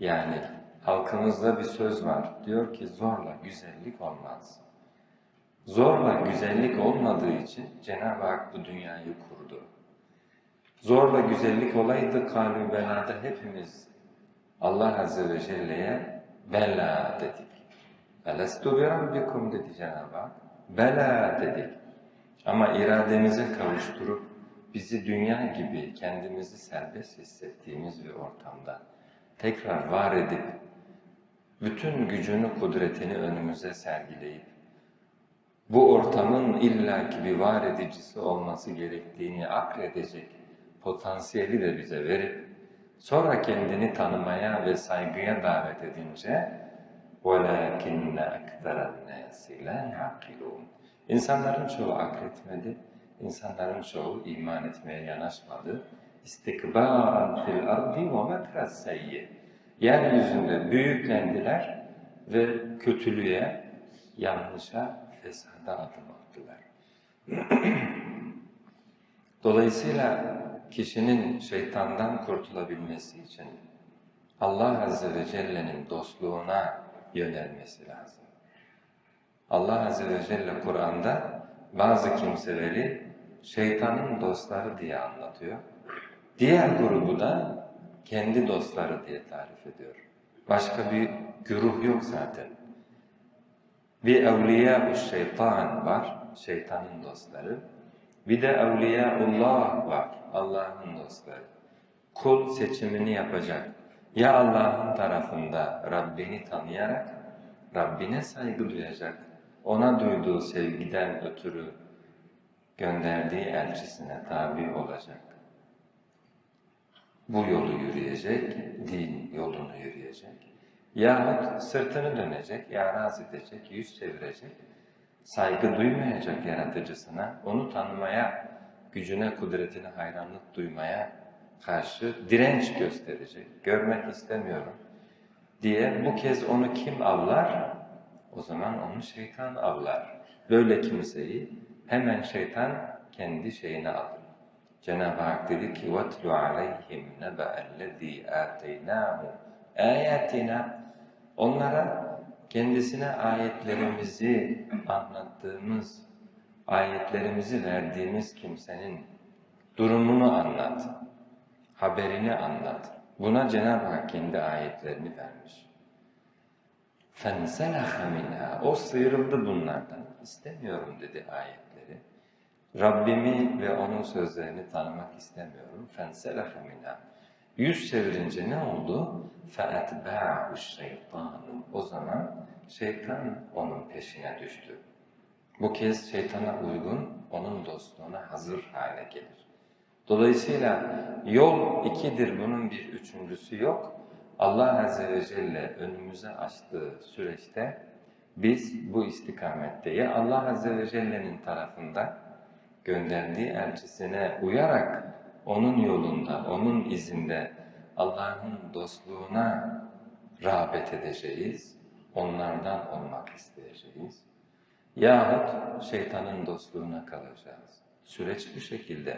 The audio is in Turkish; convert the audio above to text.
Yani halkımızda bir söz var. Diyor ki zorla güzellik olmaz. Zorla güzellik olmadığı için Cenab-ı Hak bu dünyayı kurdu. Zorla güzellik olaydı kalü belada hepimiz Allah Azze ve Celle'ye bela dedik. Elestu bi rabbikum dedi Cenab-ı Hak. Bela dedik. Ama irademize kavuşturup bizi dünya gibi kendimizi serbest hissettiğimiz bir ortamda tekrar var edip bütün gücünü, kudretini önümüze sergileyip bu ortamın illaki bir var edicisi olması gerektiğini akledecek potansiyeli de bize verip sonra kendini tanımaya ve saygıya davet edince وَلَاكِنَّ أَكْثَرَ النَّاسِ لَا يَعْقِلُونَ İnsanların çoğu akletmedi, insanların çoğu iman etmeye yanaşmadı. İstikbâran fil ardi ve mekras seyyi. Yeryüzünde büyüklendiler ve kötülüğe, yanlışa, fesada adım attılar. Dolayısıyla kişinin şeytandan kurtulabilmesi için Allah Azze ve Celle'nin dostluğuna yönelmesi lazım. Allah Azze ve Celle Kur'an'da bazı kimseleri şeytanın dostları diye anlatıyor. Diğer grubu da kendi dostları diye tarif ediyor. Başka bir güruh yok zaten. Bir evliya şeytan var, şeytanın dostları. Bir de evliyaullah var, Allah'ın dostları. Kul seçimini yapacak. Ya Allah'ın tarafında Rabbini tanıyarak, Rabbine saygı duyacak, ona duyduğu sevgiden ötürü gönderdiği elçisine tabi olacak. Bu yolu yürüyecek, din yolunu yürüyecek. Yahut sırtını dönecek, yaraz edecek, yüz çevirecek, saygı duymayacak yaratıcısına, onu tanımaya, gücüne, kudretine hayranlık duymaya karşı direnç gösterecek, görmek istemiyorum diye bu kez onu kim avlar? O zaman onu şeytan avlar. Böyle kimseyi hemen şeytan kendi şeyine alır. Cenab-ı Hak dedi ki وَاتْلُ عَلَيْهِمْ نَبَأَ الَّذ۪ي آتَيْنَاهُ آيَاتِنَا Onlara kendisine ayetlerimizi anlattığımız, ayetlerimizi verdiğimiz kimsenin durumunu anlat, haberini anlat. Buna Cenab-ı Hak kendi ayetlerini vermiş. فَنْسَلَخَ مِنْهَا O sıyrıldı bunlardan. İstemiyorum dedi ayetleri. Rabbimi ve onun sözlerini tanımak istemiyorum. فَنْسَلَخَ مِنْهَا Yüz çevirince ne oldu? فَاَتْبَعَهُ الشَّيْطَانُ O zaman şeytan onun peşine düştü. Bu kez şeytana uygun, onun dostluğuna hazır hale gelir. Dolayısıyla yol ikidir, bunun bir üçüncüsü yok. Allah Azze ve Celle önümüze açtığı süreçte biz bu istikamette ya Allah Azze ve Celle'nin tarafında gönderdiği elçisine uyarak onun yolunda, onun izinde Allah'ın dostluğuna rağbet edeceğiz, onlardan olmak isteyeceğiz. Yahut şeytanın dostluğuna kalacağız. Süreç bu şekilde.